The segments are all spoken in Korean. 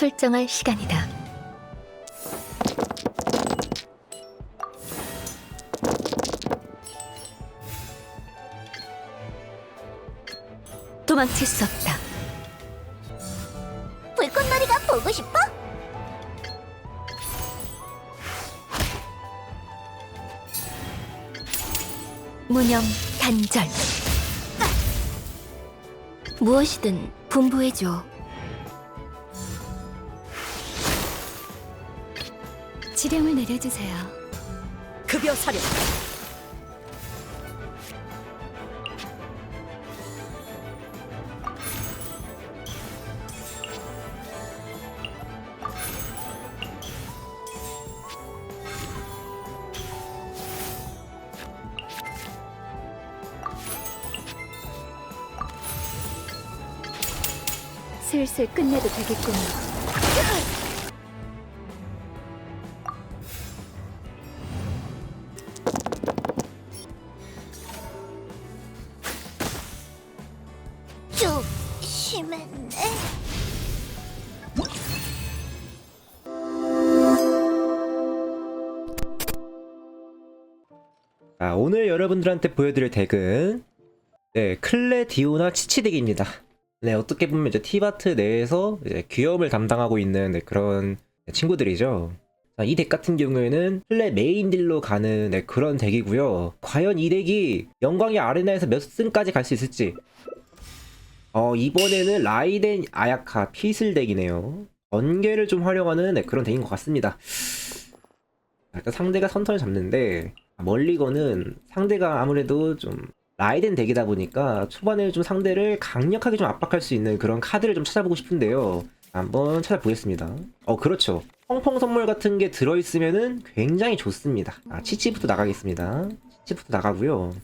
출정할 시간이다. 도망칠 수 없다. 불꽃놀이가 보고 싶어? 무념 단절. 무엇이든 분부해줘. 지령을 내려주세요. 급여 사령 슬슬 끝내도 되겠군요. 좀 심했네. 자, 오늘 여러분들한테 보여드릴 덱은 네, 클레 디오나 치치 덱입니다. 네, 어떻게 보면 이제 티바트 내에서 이제 귀여움을 담당하고 있는 네, 그런 친구들이죠. 자, 이덱 같은 경우에는 클레 메인 딜로 가는 네, 그런 덱이고요. 과연 이 덱이 영광의 아레나에서 몇 승까지 갈 수 있을지. 어, 이번에는 라이덴 아야카 피슬 덱이네요. 번개를 좀 활용하는 네, 그런 덱인 것 같습니다. 자, 일단 상대가 선턴을 잡는데 멀리건은 상대가 아무래도 좀 라이덴 덱이다 보니까 초반에 좀 상대를 강력하게 좀 압박할 수 있는 그런 카드를 좀 찾아보고 싶은데요. 한번 찾아보겠습니다. 어, 그렇죠. 펑펑 선물 같은 게 들어있으면은 굉장히 좋습니다. 아, 치치부터 나가겠습니다. 치치부터 나가고요.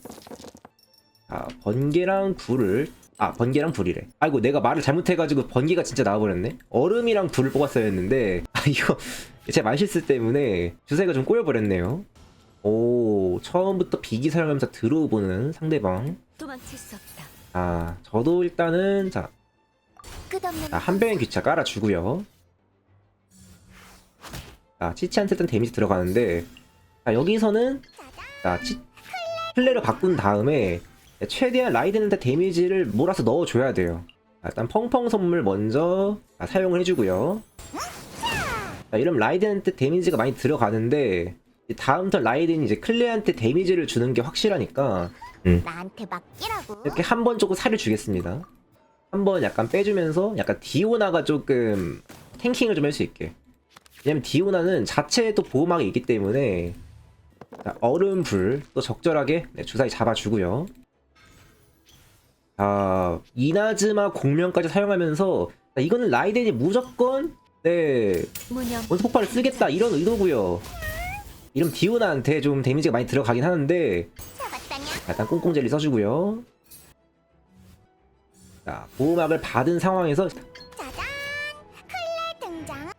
아, 번개랑 불을 아, 번개랑 불이래. 아이고, 내가 말을 잘못해가지고 번개가 진짜 나와버렸네? 얼음이랑 불을 뽑았어야 했는데, 아, 이거, 제 말실수 때문에 주사위가 좀 꼬여버렸네요. 오, 처음부터 비기 사용하면서 들어보는 상대방. 아, 저도 일단은, 자, 자, 한 병의 귀차 깔아주고요. 자, 치치한테 일단 데미지 들어가는데, 자, 여기서는, 자, 치, 플레이로 바꾼 다음에, 최대한 라이든한테 데미지를 몰아서 넣어줘야 돼요. 자, 일단 펑펑 선물 먼저 자, 사용을 해주고요. 자, 이러면 라이든한테 데미지가 많이 들어가는데, 다음 턴 라이든이 이제 클레한테 데미지를 주는 게 확실하니까, 나한테 맡기라고. 이렇게 한 번 조금 살을 주겠습니다. 한 번 약간 빼주면서 약간 디오나가 조금 탱킹을 좀 할 수 있게. 왜냐면 디오나는 자체에 또 보호막이 있기 때문에 자, 얼음 불 또 적절하게 네, 주사위 잡아주고요. 자 이나즈마 공명까지 사용하면서 자, 이거는 라이덴이 무조건 네 원소 폭발을 쓰겠다 이런 의도고요. 이름 디오나한테 좀 데미지가 많이 들어가긴 하는데 잡았다냐? 일단 꽁꽁 젤리 써주고요. 자, 보호막을 받은 상황에서 짜잔! 클레 등장.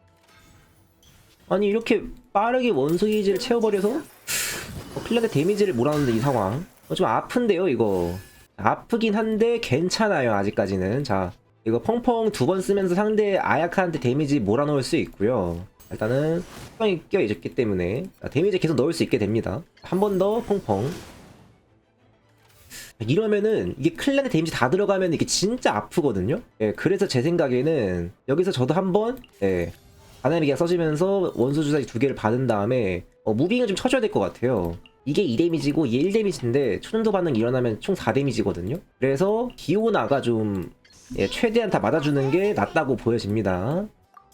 아니 이렇게 빠르게 원소 게이지를 채워버려서 어, 클랜의 데미지를 몰아넣는 이 상황 어, 좀 아픈데요 이거 아프긴 한데 괜찮아요 아직까지는. 자 이거 펑펑 두 번 쓰면서 상대 아야카한테 데미지 몰아넣을 수 있고요. 일단은 수정이 껴있기 때문에 자, 데미지 계속 넣을 수 있게 됩니다. 한 번 더 펑펑. 이러면은 이게 클랜의 데미지 다 들어가면 이게 진짜 아프거든요? 예, 그래서 제 생각에는 여기서 저도 한번 예, 바나미가 써지면서 원소 주사기 두 개를 받은 다음에 어, 무빙을 좀 쳐줘야 될 것 같아요. 이게 2데미지고 이게 1데미지인데 초전도 반응 일어나면 총 4데미지거든요. 그래서 기오나가 좀 예, 최대한 다 맞아주는 게 낫다고 보여집니다.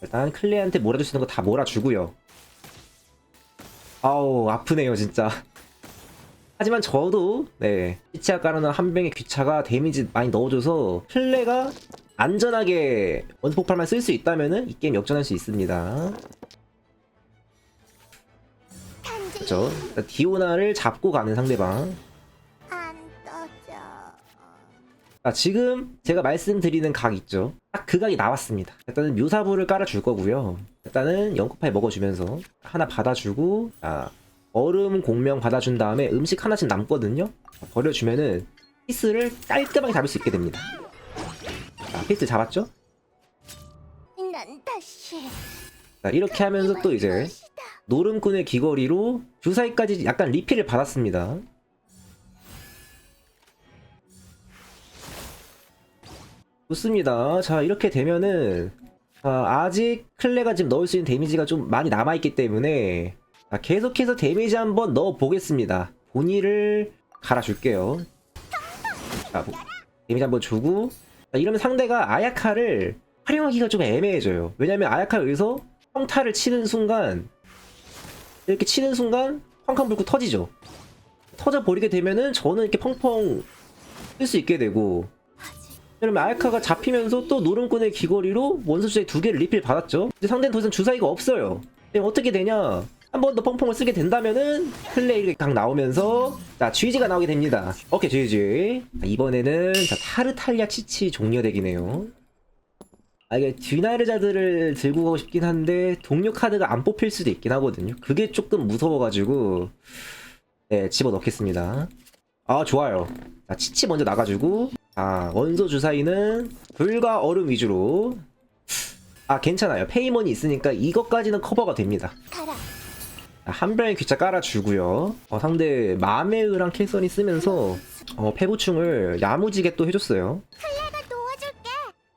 일단 클레한테 몰아줄 수 있는 거 다 몰아주고요. 아우 아프네요 진짜. 하지만 저도 네 피치아 까르는 한 병의 귀차가 데미지 많이 넣어줘서 클레가 안전하게 원소 폭발만 쓸 수 있다면은 이 게임 역전할 수 있습니다. 탄지 그렇죠. 디오나를 잡고 가는 상대방. 안 떠져. 아, 지금 제가 말씀드리는 각 있죠. 딱 그 각이 나왔습니다. 일단은 묘사부를 깔아줄 거고요. 일단은 연코파에 먹어주면서 하나 받아주고, 자, 얼음 공명 받아준 다음에 음식 하나씩 남거든요. 자, 버려주면은 피스를 깔끔하게 잡을 수 있게 됩니다. 자, 피스 잡았죠? 자, 이렇게 하면서 또 이제. 노름꾼의 귀걸이로 주사위까지 약간 리필을 받았습니다. 좋습니다. 자, 이렇게 되면은 아, 아직 클레가 지금 넣을 수 있는 데미지가 좀 많이 남아있기 때문에 자, 계속해서 데미지 한번 넣어 보겠습니다. 본의를 갈아줄게요. 자, 보- 데미지 한번 주고 자, 이러면 상대가 아야카를 활용하기가 좀 애매해져요. 왜냐면 아야카가 여기서 평타를 치는 순간 이렇게 치는 순간 쾅쾅 불고 터지죠. 터져 버리게 되면은 저는 이렇게 펑펑 쓸 수 있게 되고 그러면 아야카가 잡히면서 또 노름꾼의 귀걸이로 원소 주사위 두 개를 리필 받았죠. 근데 상대는 더 이상 주사위가 없어요. 어떻게 되냐? 한 번 더 펑펑을 쓰게 된다면은 플레이가 각 나오면서 자 GG가 나오게 됩니다. 오케이 GG. 자, 이번에는 자 타르탈리아 치치 종료덱이네요. 아 이게 뒤나르자들을 들고 가고 싶긴 한데 동료 카드가 안 뽑힐 수도 있긴 하거든요. 그게 조금 무서워가지고 네 집어 넣겠습니다. 아 좋아요. 자 치치 먼저 나가지고 아 원소 주사위는 불과 얼음 위주로 아 괜찮아요. 페이먼이 있으니까 이것까지는 커버가 됩니다. 한 병의 귀자 깔아주고요. 어, 상대 마메으랑 켈선이 쓰면서 어, 패보충을 야무지게 또 해줬어요.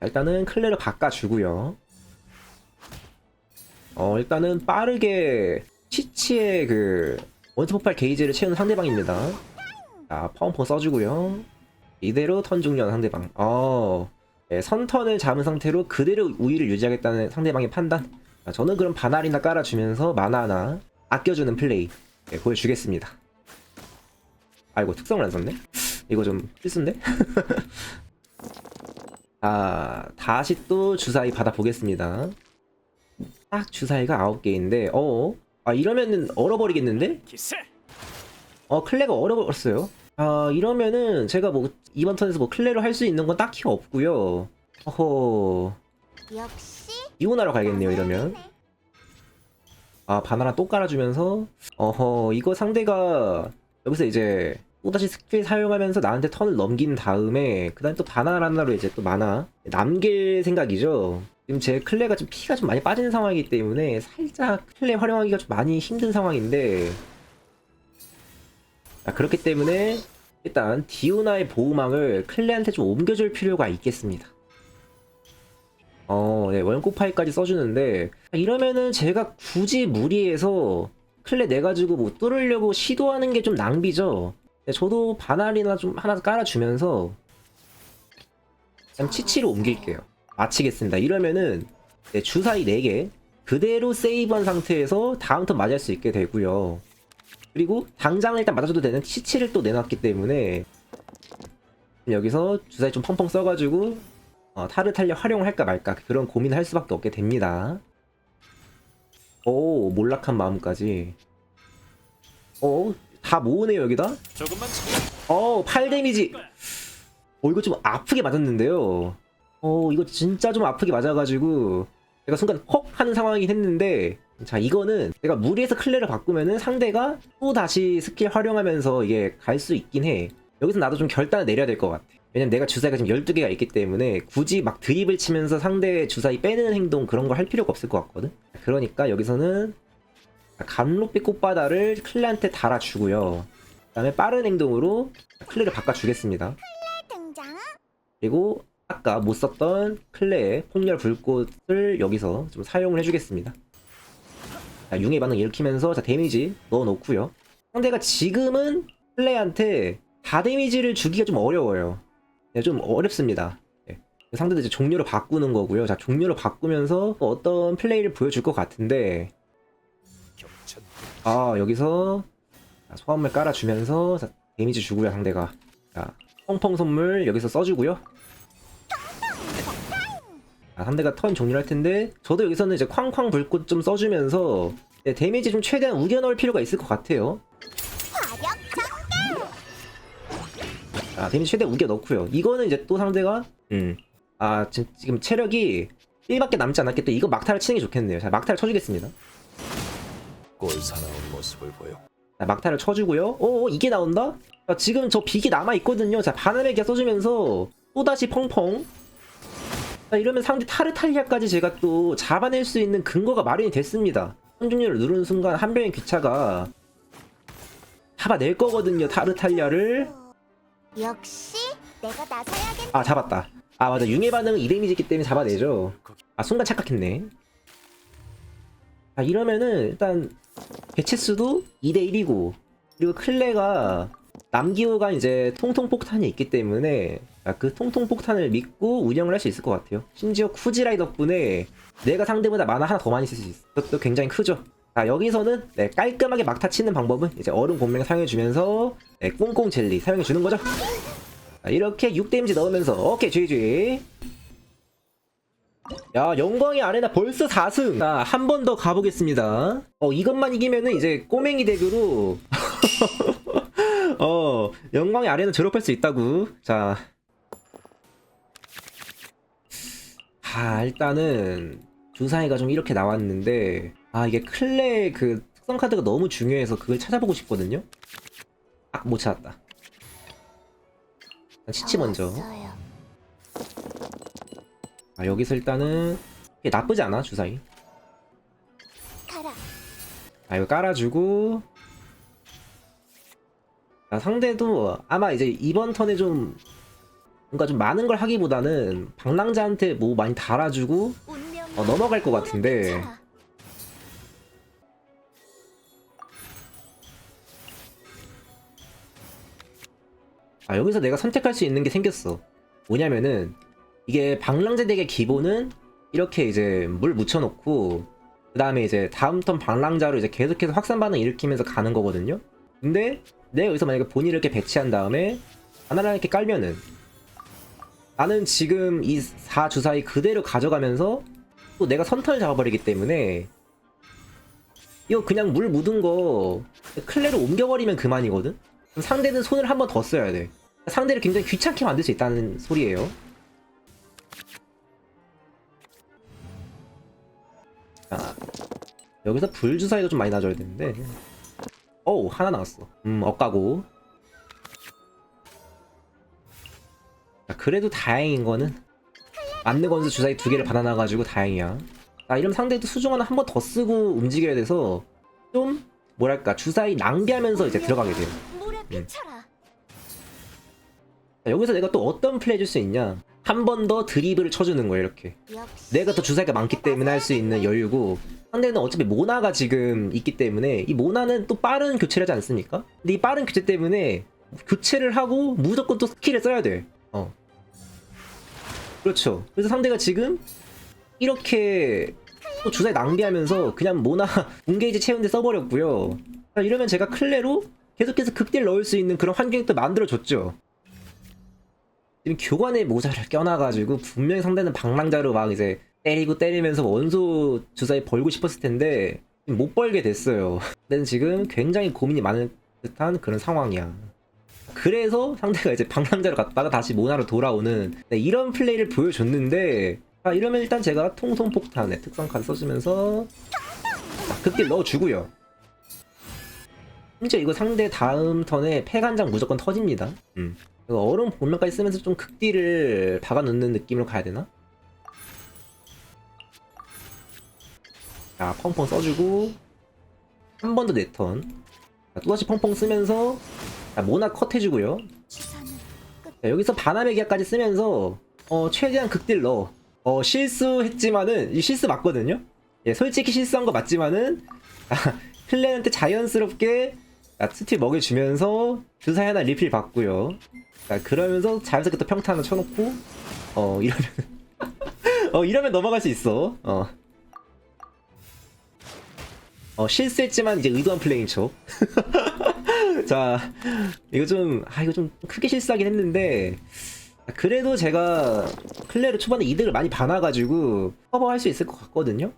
일단은 클레를 바꿔주고요. 어, 일단은 빠르게 치치의 그 원스 폭발 게이지를 채우는 상대방입니다. 자, 파운퍼 써주고요. 이대로 턴 종료한 상대방. 어, 네, 선턴을 잡은 상태로 그대로 우위를 유지하겠다는 상대방의 판단. 자, 저는 그럼 바날이나 깔아주면서 마나 하나 아껴주는 플레이 네, 보여주겠습니다. 아이고 특성을 안 썼네. 이거 좀 필수인데? 자, 다시 또 주사위 받아보겠습니다. 딱 주사위가 9개인데, 어? 아, 이러면은 얼어버리겠는데? 어, 클레가 얼어버렸어요. 아, 이러면은 제가 뭐, 이번 턴에서 뭐 클레로 할 수 있는 건 딱히 없고요 어허, 역시. 이혼하러 가야겠네요, 이러면. 아, 바나나 또 깔아주면서, 어허, 이거 상대가 여기서 이제 또다시 스킬 사용하면서 나한테 턴을 넘긴 다음에, 그 다음에 또 바나나로 이제 또 만화 남길 생각이죠. 지금 제 클레가 좀 피가 좀 많이 빠지는 상황이기 때문에 살짝 클레 활용하기가 좀 많이 힘든 상황인데, 자, 그렇기 때문에 일단 디오나의 보호막을 클레한테 좀 옮겨줄 필요가 있겠습니다. 어, 네, 원코파이까지 써주는데, 이러면은 제가 굳이 무리해서 클레 내가지고 뭐 뚫으려고 시도하는 게 좀 낭비죠. 네, 저도 바날이나 좀 하나 깔아주면서, 그냥 치치로 옮길게요. 마치겠습니다. 이러면은, 네, 주사위 4개, 그대로 세이브한 상태에서 다음 턴 맞을 수 있게 되고요. 그리고 당장 일단 맞아줘도 되는 치치를 또 내놨기 때문에, 여기서 주사위 좀 펑펑 써가지고, 어, 타르탈리아 활용할까 말까 그런 고민을 할 수밖에 없게 됩니다. 오 몰락한 마음까지. 어, 다 모으네요 여기다. 조금만 참 어, 8 데미지. 어, 이거 좀 아프게 맞았는데요. 어, 이거 진짜 좀 아프게 맞아가지고 제가 순간 헉 하는 상황이긴 했는데 자 이거는 내가 무리해서 클레를 바꾸면은 상대가 또 다시 스킬 활용하면서 이게 갈 수 있긴 해. 여기서 나도 좀 결단을 내려야 될 것 같아. 왜냐면 내가 주사위가 지금 12개가 있기 때문에 굳이 막 드립을 치면서 상대 주사위 빼는 행동 그런 거할 필요가 없을 것 같거든. 그러니까 여기서는 감로빛 꽃바다를 클레한테 달아주고요. 그 다음에 빠른 행동으로 클레를 바꿔주겠습니다. 그리고 아까 못 썼던 클레의 폭렬 불꽃을 여기서 좀 사용을 해주겠습니다. 자, 융의 반응 일으키면서 자 데미지 넣어놓고요. 상대가 지금은 클레한테 다 데미지를 주기가 좀 어려워요. 네, 좀 어렵습니다. 네. 상대도 이제 종료로 바꾸는 거고요. 자 종료로 바꾸면서 또 어떤 플레이를 보여줄 것 같은데 아 여기서 자, 소환물 깔아주면서 자, 데미지 주고요 상대가. 자 펑펑 선물 여기서 써주고요. 아, 상대가 턴 종료할 텐데 저도 여기서는 이제 쾅쾅 불꽃 좀 써주면서 네, 데미지 좀 최대한 우겨 넣을 필요가 있을 것 같아요. 아 데미지 최대한 우겨 넣고요. 이거는 이제 또 상대가 음아 지금, 지금 체력이 1밖에 남지 않았기 때문에 이거 막타를 치는 게 좋겠네요. 자 막타를 쳐주겠습니다 꼴사나운 모습을 보여 자, 막타를 쳐주고요. 오, 이게 나온다? 자, 지금 저 빅이 남아있거든요. 자, 바나메기가 써주면서 또다시 펑펑. 자, 이러면 상대 타르탈리아까지 제가 또 잡아낼 수 있는 근거가 마련이 됐습니다. 선중률을 누르는 순간 한 병의 귀차가 잡아낼 거거든요, 타르탈리아를. 역시 내가 나서야겠. 아, 잡았다. 아, 맞아. 융의 반응은 2데미지기 때문에 잡아내죠. 아, 순간 착각했네. 아, 이러면은 일단 개체수도 2대1이고 그리고 클레가 남기호가 이제 통통 폭탄이 있기 때문에 아, 그 통통 폭탄을 믿고 운영을 할 수 있을 것 같아요. 심지어 쿠지라이 덕분에 내가 상대보다 만화 하나 더 많이 쓸 수 있어. 그것도 굉장히 크죠. 자 여기서는 네, 깔끔하게 막타 치는 방법은 이제 얼음 공명 사용해주면서 네, 꽁꽁 젤리 사용해주는 거죠. 자, 이렇게 6데미지 넣으면서 오케이 GG 야 영광의 아레나 벌써 4승. 자 한 번 더 가보겠습니다. 어 이것만 이기면은 이제 꼬맹이 덱으로 어 영광의 아레나 졸업할 수 있다고. 자. 아, 일단은 주사위가 좀 이렇게 나왔는데 아 이게 클레 그 특성 카드가 너무 중요해서 그걸 찾아보고 싶거든요. 아 못 찾았다. 치치 먼저. 아 여기서 일단은 이게 나쁘지 않아 주사위. 아 이거 깔아주고 아, 상대도 아마 이제 이번 턴에 좀 뭔가 좀 많은 걸 하기보다는 방랑자한테 뭐 많이 달아주고. 어, 넘어갈 것 같은데. 아 여기서 내가 선택할 수 있는 게 생겼어 뭐냐면은 이게 방랑자 덱의 기본은 이렇게 이제 물 묻혀놓고 그 다음에 이제 다음 턴 방랑자로 이제 계속해서 확산 반응 일으키면서 가는 거거든요 근데 내가 여기서 만약에 본인을 이렇게 배치한 다음에 하나를 이렇게 깔면은 나는 지금 이 4주사위 그대로 가져가면서 또 내가 선턴을 잡아버리기 때문에 이거 그냥 물 묻은 거 클레로 옮겨버리면 그만이거든? 상대는 손을 한 번 더 써야 돼. 상대를 굉장히 귀찮게 만들 수 있다는 소리예요. 자, 여기서 불주사위도 좀 많이 나줘야 되는데. 어우, 하나 나왔어. 음, 엇가고. 자, 그래도 다행인 거는 맞는 건수 주사위 두 개를 받아놔가지고 다행이야. 자, 이러면 상대도 수중 하나 한 번 더 쓰고 움직여야 돼서 좀 뭐랄까 주사위 낭비하면서 이제 들어가게 돼요. 비쳐라. 자, 여기서 내가 또 어떤 플레이 해줄 수 있냐? 한 번 더 드리블을 쳐주는 거예요, 이렇게. 내가 더 주사위가 많기 때문에 할 수 있는 여유고 상대는 어차피 모나가 지금 있기 때문에 이 모나는 또 빠른 교체를 하지 않습니까? 근데 이 빠른 교체 때문에 교체를 하고 무조건 또 스킬을 써야 돼. 어. 그렇죠. 그래서 상대가 지금 이렇게 또 주사위 낭비하면서 그냥 모나 공게이지 채운데 써버렸고요. 자, 이러면 제가 클레로 계속해서 극딜 넣을 수 있는 그런 환경이 또 만들어줬죠. 지금 교관에 모자를 껴놔가지고 분명히 상대는 방랑자로 막 이제 때리고 때리면서 원소 주사위 벌고 싶었을 텐데 못 벌게 됐어요. 근데 지금 굉장히 고민이 많은 듯한 그런 상황이야. 그래서 상대가 이제 방랑자로 갔다가 다시 모나로 돌아오는 네, 이런 플레이를 보여줬는데 아, 이러면 일단 제가 통송폭탄에 특성 카드 써주면서 아, 극딜 넣어주고요. 심지어 이거 상대 다음 턴에 폐간장 무조건 터집니다. 음. 얼음 본면까지 쓰면서 좀 극딜을 박아놓는 느낌으로 가야 되나? 자, 펑펑 써주고 한 번 더 네 턴. 자, 또다시 펑펑 쓰면서 자, 모나 컷 해주고요. 자, 여기서 바나메 기아까지 쓰면서 어, 최대한 극딜 넣어. 어, 실수했지만은 이 실수 맞거든요. 예, 솔직히 실수한 거 맞지만은 아, 클랜한테 자연스럽게 아, 스틸 먹여주면서 주사위 하나 리필 받고요. 자, 그러면서 자연스럽게 또 평타 하나 쳐놓고 어 이러면 어 이러면 넘어갈 수 있어. 어. 어 실수했지만 이제 의도한 플레이인 척. 자 이거 좀 아 이거 좀 크게 실수하긴 했는데 그래도 제가 클레르 초반에 이득을 많이 봐놔가지고 커버할 수 있을 것 같거든요.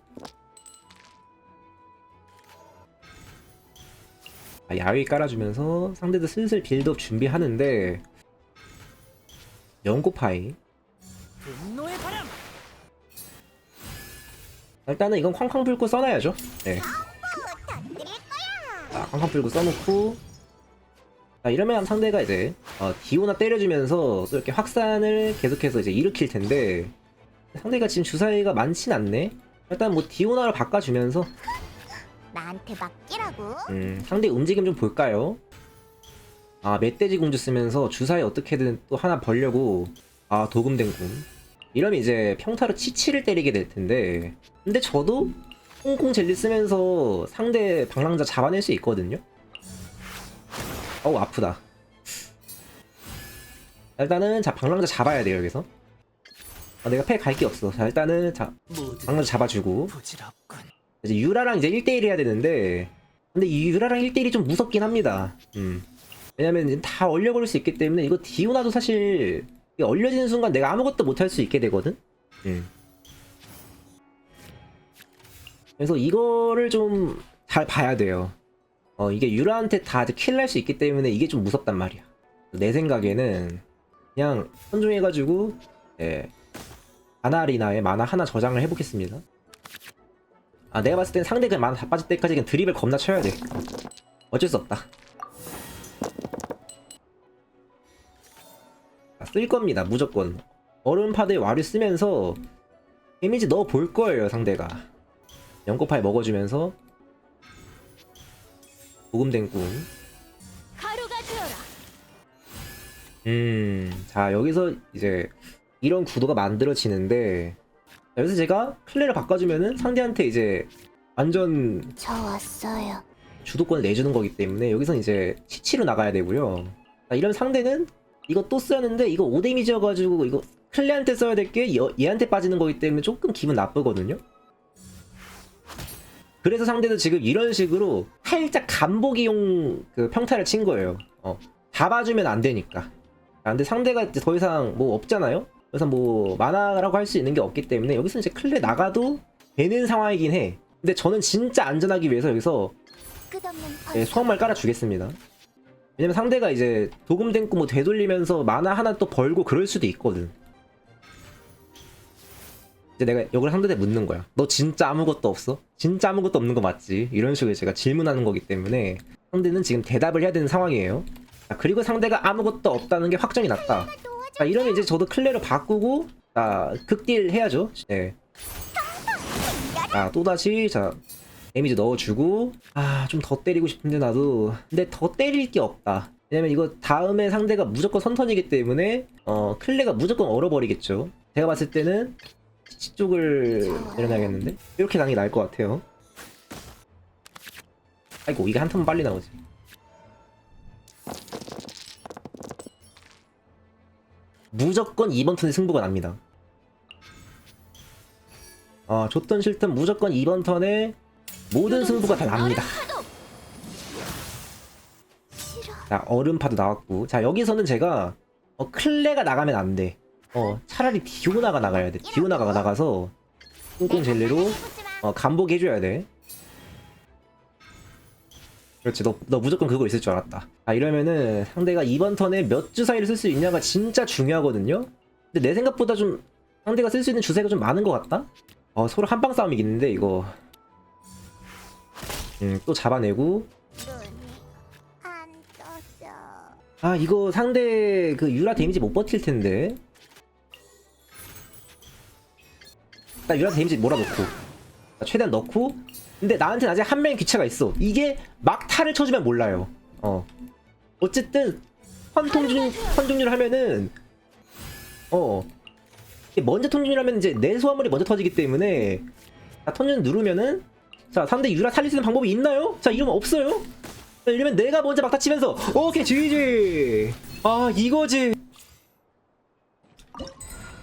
야위 깔아주면서 상대도 슬슬 빌드업 준비하는데 연고파이. 일단은 이건 쾅쾅 불고 써놔야죠. 네. 자, 쾅쾅 불고 써놓고 자 이러면 상대가 이제 어, 디오나 때려주면서 또 이렇게 확산을 계속해서 이제 일으킬 텐데 상대가 지금 주사위가 많진 않네 일단 뭐 디오나를 바꿔주면서 나한테 맡기라고. 음, 상대 움직임 좀 볼까요? 아 멧돼지 공주 쓰면서 주사위 어떻게든 또 하나 벌려고 아 도금된 궁 이러면 이제 평타로 치치를 때리게 될 텐데. 근데 저도 콩콩 젤리 쓰면서 상대 방랑자 잡아낼 수 있거든요? 어우 아프다. 일단은 자 방랑자 잡아야 돼요 여기서. 아, 내가 패 갈 게 없어. 자 일단은 자 모두 방랑자 잡아주고. 부질없군. 이제 유라랑 이제 1대1 해야 되는데 근데 이 유라랑 1대1이 좀 무섭긴 합니다. 음. 왜냐면 다 얼려버릴 수 있기 때문에 이거 디오나도 사실 얼려지는 순간 내가 아무것도 못할 수 있게 되거든? 음. 그래서 이거를 좀 잘 봐야 돼요. 어 이게 유라한테 다 킬날 수 있기 때문에 이게 좀 무섭단 말이야. 내 생각에는 그냥 선중해가지고 예, 아나리나에 만화 하나 저장을 해보겠습니다 아 내가 봤을 땐 상대 그냥 만화 다 빠질 때까지 그냥 드립을 겁나 쳐야 돼. 어쩔 수 없다. 아, 쓸 겁니다 무조건. 얼음파도에 와류 쓰면서 데미지 넣어 볼 거예요 상대가. 연꽃파에 먹어주면서 보금된 꿈. 가루가 되어라. 음, 자, 여기서 이제 이런 구도가 만들어지는데, 여기서 제가 플레이를 바꿔주면은 상대한테 이제 완전 저 왔어요. 주도권을 내주는 거기 때문에 여기서 이제 치치로 나가야 되고요. 자, 이런 상대는 이거 또 쓰였는데 이거 5데미지여가지고 이거 클레한테 써야 될 게 얘한테 빠지는 거기 때문에 조금 기분 나쁘거든요. 그래서 상대도 지금 이런 식으로 살짝 간보기용 그 평타를 친 거예요. 어, 잡아주면 안 되니까. 아, 근데 상대가 더 이상 뭐 없잖아요? 그래서 뭐 만화라고 할 수 있는 게 없기 때문에 여기서 이제 클레 나가도 되는 상황이긴 해. 근데 저는 진짜 안전하기 위해서 여기서 네, 수학말 깔아주겠습니다. 왜냐면 상대가 이제 도금된 꿈뭐 되돌리면서 만화 하나 또 벌고 그럴 수도 있거든. 이제 내가 이걸 상대한테 묻는 거야. 너 진짜 아무것도 없어? 진짜 아무것도 없는 거 맞지? 이런 식으로 제가 질문하는 거기 때문에 상대는 지금 대답을 해야 되는 상황이에요. 자, 그리고 상대가 아무것도 없다는 게 확정이 났다. 자, 이러면 이제 저도 클레를 바꾸고 자, 극딜 해야죠. 네. 자, 또다시 자, 데미지 넣어주고. 아 좀 더 때리고 싶은데 나도. 근데 더 때릴 게 없다. 왜냐면 이거 다음에 상대가 무조건 선턴이기 때문에 어 클레가 무조건 얼어버리겠죠. 제가 봤을 때는 치치 쪽을 내려놔야겠는데? 이렇게 게 나을 것 같아요. 아이고 이게 한 턴 빨리 나오지 무조건 이번 턴에 승부가 납니다 아 좋던 싫던 무조건 이번 턴에 모든 승부가 다 납니다. 자 얼음파도 나왔고 자 여기서는 제가 어, 클레가 나가면 안 돼. 어 차라리 디오나가 나가야 돼. 디오나가 나가서 꽁꽁 젤리로 어, 간보게 해줘야 돼. 그렇지 너, 너 무조건 그거 있을 줄 알았다. 아 이러면은 상대가 이번 턴에 몇 주사위를 쓸 수 있냐가 진짜 중요하거든요. 근데 내 생각보다 좀 상대가 쓸 수 있는 주사위가 좀 많은 것 같다. 어 서로 한방 싸움이겠는데 이거. 음, 또 잡아내고. 아 이거 상대 그 유라 데미지 못 버틸 텐데 나 유라 데미지 몰아넣고 나 최대한 넣고 근데 나한테는 아직 한 명의 귀차가 있어. 이게 막타를 쳐주면 몰라요. 어. 어쨌든 선통중 선중률 하면은 어. 먼저 통중률 하면 이제 내 소화물이 먼저 터지기 때문에 자 턴중 누르면은 자 상대 유라 살릴 수 있는 방법이 있나요? 자 이러면 없어요. 자, 이러면 내가 먼저 막타 치면서 오케이 GG 아 이거지.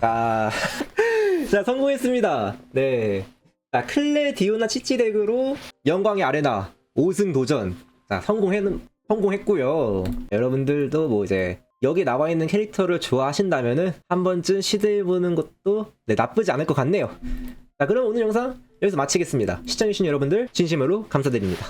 자, 자 성공했습니다. 네. 자 클레 디오나 치치 덱으로 영광의 아레나 5승 도전. 자 성공했 성공했고요. 여러분들도 뭐 이제 여기 나와 있는 캐릭터를 좋아하신다면은 한 번쯤 시도해보는 것도 네, 나쁘지 않을 것 같네요. 자 그럼 오늘 영상 여기서 마치겠습니다. 시청해주신 여러분들 진심으로 감사드립니다